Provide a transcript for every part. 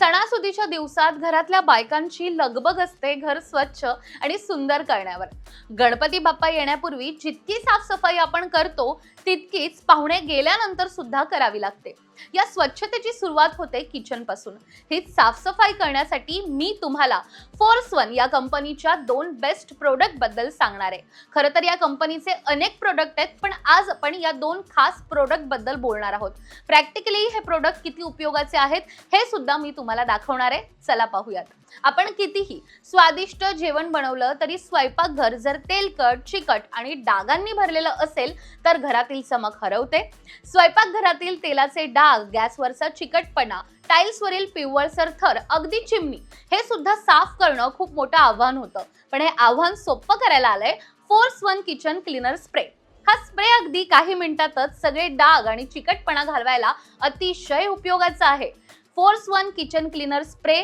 सणासुदीच्या दिवसात घरातल्या बायकांची लगबग असते घर स्वच्छ आणि सुंदर करण्यावर. गणपती बाप्पा येण्यापूर्वी जितकी साफसफाई आपण करतो तितकीच पाहुणे गेल्यानंतर सुद्धा करावी लागते. या स्वच्छतेची सुरुवात होते किचनपासून. ही साफसफाई करण्यासाठी मी तुम्हाला फोर्स वन या कंपनीच्या दोन बेस्ट प्रोडक्टबद्दल सांगणार आहे. खरं तर या कंपनीचे अनेक प्रोडक्ट आहेत पण आज आपण या दोन खास प्रोडक्टबद्दल बोलणार आहोत. प्रॅक्टिकली हे प्रोडक्ट किती उपयोगाचे आहेत हे सुद्धा मी तुम्हाला दाखवणार आहे. चला पाहूयात. आपण कितीही स्वादिष्ट जेवण बनवलं तरी स्वयंपाकघर जर तेलकट चिकट आणि डागांनी भरलेलं असेल तर घरातील चमक हरवते. स्वयंपाकघरातील तेलाचे डाग गॅसवरचा चिकटपणा टाईल्सवरील पिवळसर थर अगदी चिमणी हे सुद्धा साफ करणं खूप मोठं आव्हान होतं. पण हे आव्हान सोपं करायला आलंय Force One kitchen cleaner spray. हा स्प्रे अगदी काही मिनिटातच सगळे डाग आणि चिकटपणा घालवायला अतिशय उपयोगाचा आहे. Force One kitchen cleaner spray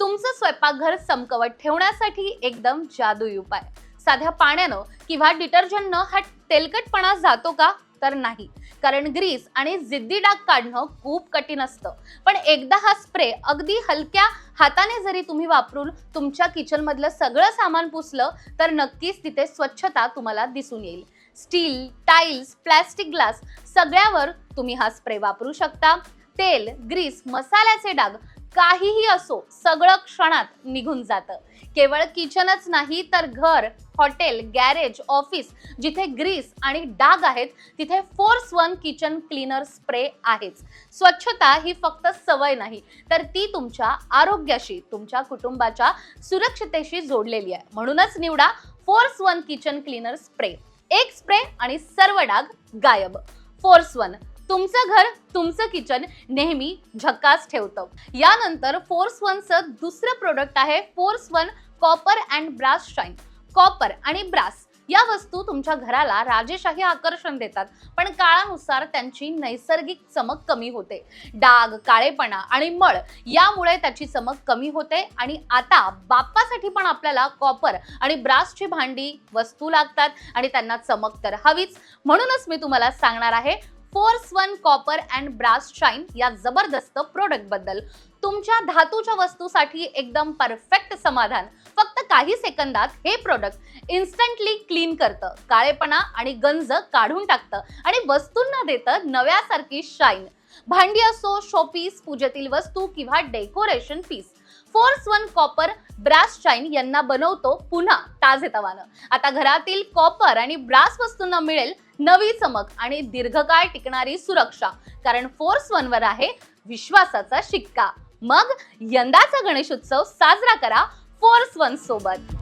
तुमचं स्वयंपाकघर चमकवत ठेवण्यासाठी एकदम जादुई उपाय. साध्या पाण्यानं किंवा डिटर्जंटनं हा तेलकटपणा जातो का? तर नाही. कारण ग्रीस आणि जिद्दी डाग काढणं खूप कठीण असतं. पण एकदा हा स्प्रे अगदी हलक्या हाताने जरी तुम्ही वापरून तुमच्या किचनमधलं सगळं सामान पुसलं तर नक्कीच तिथे स्वच्छता तुम्हाला दिसून येईल. स्टील टाईल्स प्लॅस्टिक ग्लास सगळ्यावर तुम्ही हा स्प्रे वापरू शकता. तेल ग्रीस मसाल्याचे डाग काहीही असो सगळं क्षणात निघून जातं. केवळ किचनच नाही तर घर हॉटेल गॅरेज ऑफिस जिथे ग्रीस आणि डाग आहेत तिथे Force One kitchen cleaner spray आहेच. स्वच्छता ही फक्त सवय नाही तर ती तुमच्या आरोग्याशी तुमच्या कुटुंबाच्या सुरक्षतेशी जोडलेली आहे. म्हणूनच निवडा Force One kitchen cleaner spray. एक स्प्रे आणि सर्व डाग गायब. फोर्स वन तुमचं घर तुमचं किचन नेहमी झक्कास ठेवतं. यानंतर फोर्स वनचं दुसरं प्रोडक्ट आहे Force One copper and brass shine copper आणि ब्रास या वस्तू तुमच्या घराला राजेशाही आकर्षण देतात. पण काळानुसार त्यांची नैसर्गिक चमक कमी होते. डाग काळेपणा आणि मळ यामुळे त्याची चमक कमी होते आणि आता बाप्पासाठी पण आपल्याला कॉपर आणि ब्रासची भांडी वस्तू लागतात आणि त्यांना चमक तर हवीच. म्हणूनच मी तुम्हाला सांगणार आहे Force One copper and brass shine या जबरदस्त प्रोडक्टबद्दल तुमच्या धातूच्या वस्तूसाठी एकदम परफेक्ट समाधान. फक्त काही सेकंदात हे प्रोडक्ट इन्स्टंटली क्लीन करतं काळेपणा आणि गंज काढून टाकतं आणि वस्तूंना देतं नव्यासारखी शाईन भांडी असो शोपीस पूजेतील वस्तू किंवा decoration piece Force One copper brass shine यांना बनवतो पुन्हा ताजेतवानं आता घरातील कॉपर आणि ब्रास वस्तूंना मिळेल नवी चमक आणि दीर्घकाळ टिकणारी सुरक्षा. कारण फोर्स वन वर आहे विश्वासाचा शिक्का. मग यंदाचा गणेशोत्सव साजरा करा फोर्स वन सोबत.